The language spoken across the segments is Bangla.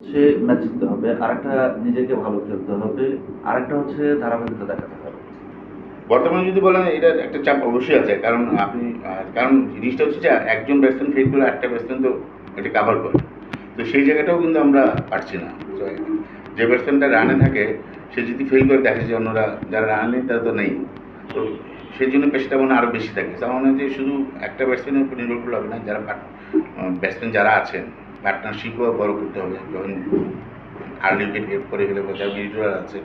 সে ম্যাচ জিততে হবে, আরেকটা নিজেকে ভালো খেলতে হবে, আরেকটা হচ্ছে ধারাবাহিকতা দেখাতে হবে। বর্তমানে যদি বলেন এটা একটা চাপ অবশ্যই আছে, কারণ আপনি কারণ জিনিসটা হচ্ছে যে একজন ব্যাটসম্যান ফেল করে একটা ব্যাটসম্যান তো এটা কাভার করে। তো সেই জায়গাটাও কিন্তু আমরা পারছি না। যে ব্যাটসম্যানটা রানে থাকে, সে যদি ফেল করে দেখে যে অন্যরা যারা রান নেই, তারা তো নেই। তো সেই জন্য পেশাটা মনে আরও বেশি থাকে। তার মানে যে শুধু একটা ব্যাটসম্যানের উপর নির্ভর করলে হবে না, যারা ব্যাটসম্যান যারা আছেন পার্টনারশিপও বড় করতে হবে। যখন আর্লি উইকেট করে ফেলে বা যারা আছে,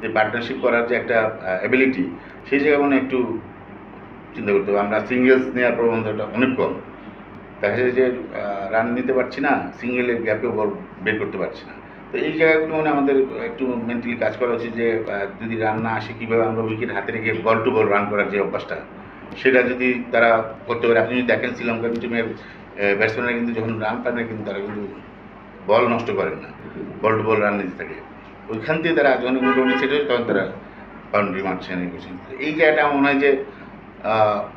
যে পার্টনারশিপ করার যে একটা অ্যাবিলিটি সেই জায়গায় মনে একটু চিন্তা করতে হবে। আমরা সিঙ্গেলস নেওয়ার প্রবণতাটা অনেক কম। দেখা যায় যে রান নিতে পারছি না সিঙ্গেলের গ্যাপেও বল বের করতে পারছি না। তো এই জায়গাগুলো মানে আমাদের একটু মেন্টালি কাজ করা উচিত যে যদি রান না আসে, কীভাবে আমরা উইকেট হাতে রেখে বল টু বল রান করার যে অভ্যাসটা সেটা যদি তারা করতে পারে। আপনি যদি দেখেন শ্রীলঙ্কান টিমের ব্যাটসম্যানরা কিন্তু যখন রান পায় না কিন্তু তারা কিন্তু বল নষ্ট করেন না। বল টু বল রান নিতে থাকে। ওইখান থেকে তারা যখন মোটামুটি সেট হয় তখন তারা বাউন্ডারি মারছেন এই জায়গাটা আমার মনে হয় যে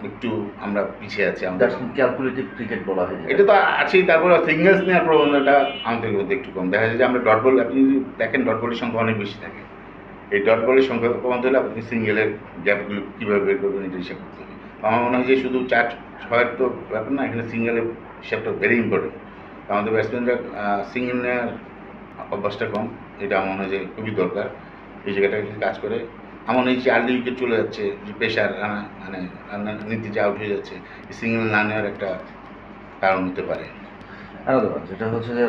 একটু আমরা পিছিয়ে আছি আমাদের। ক্যালকুলেটিভ ক্রিকেট বলা হয় এটা তো আছেই তারপর সিঙ্গেলস নেওয়ার প্রবণতাটা আমাদের মধ্যে একটু কম। দেখা যায় যে আমরা ডট বল আপনি যদি দেখেন ডট বলের সংখ্যা অনেক বেশি থাকে। এই ডট বলের সংখ্যা কমাতে হলে আপনি সিঙ্গেলের গ্যাপগুলো কীভাবে বের করবেন এটা হিসাব করতে হবে। আমার মনে হয় যে শুধু চার ছয়ের তো ব্যাপার না এখানে সিঙ্গেলের হিসাবটা ভেরি ইম্পর্টেন্ট আমাদের ব্যাটসম্যানরা সিঙ্গেল নেওয়ার অভ্যাসটা কম এটা আমার মনে হয় যে খুবই দরকার। এই জায়গাটা কাজ করে আমার মনে হয় আর্লি উইকেট চলে যাচ্ছে যে প্রেশার রানা মানে রান্না নীতি যে আউট হয়ে যাচ্ছে সিঙ্গেল না নেওয়ার একটা কারণ হতে পারে। ব্যাপার, যেটা হচ্ছে যে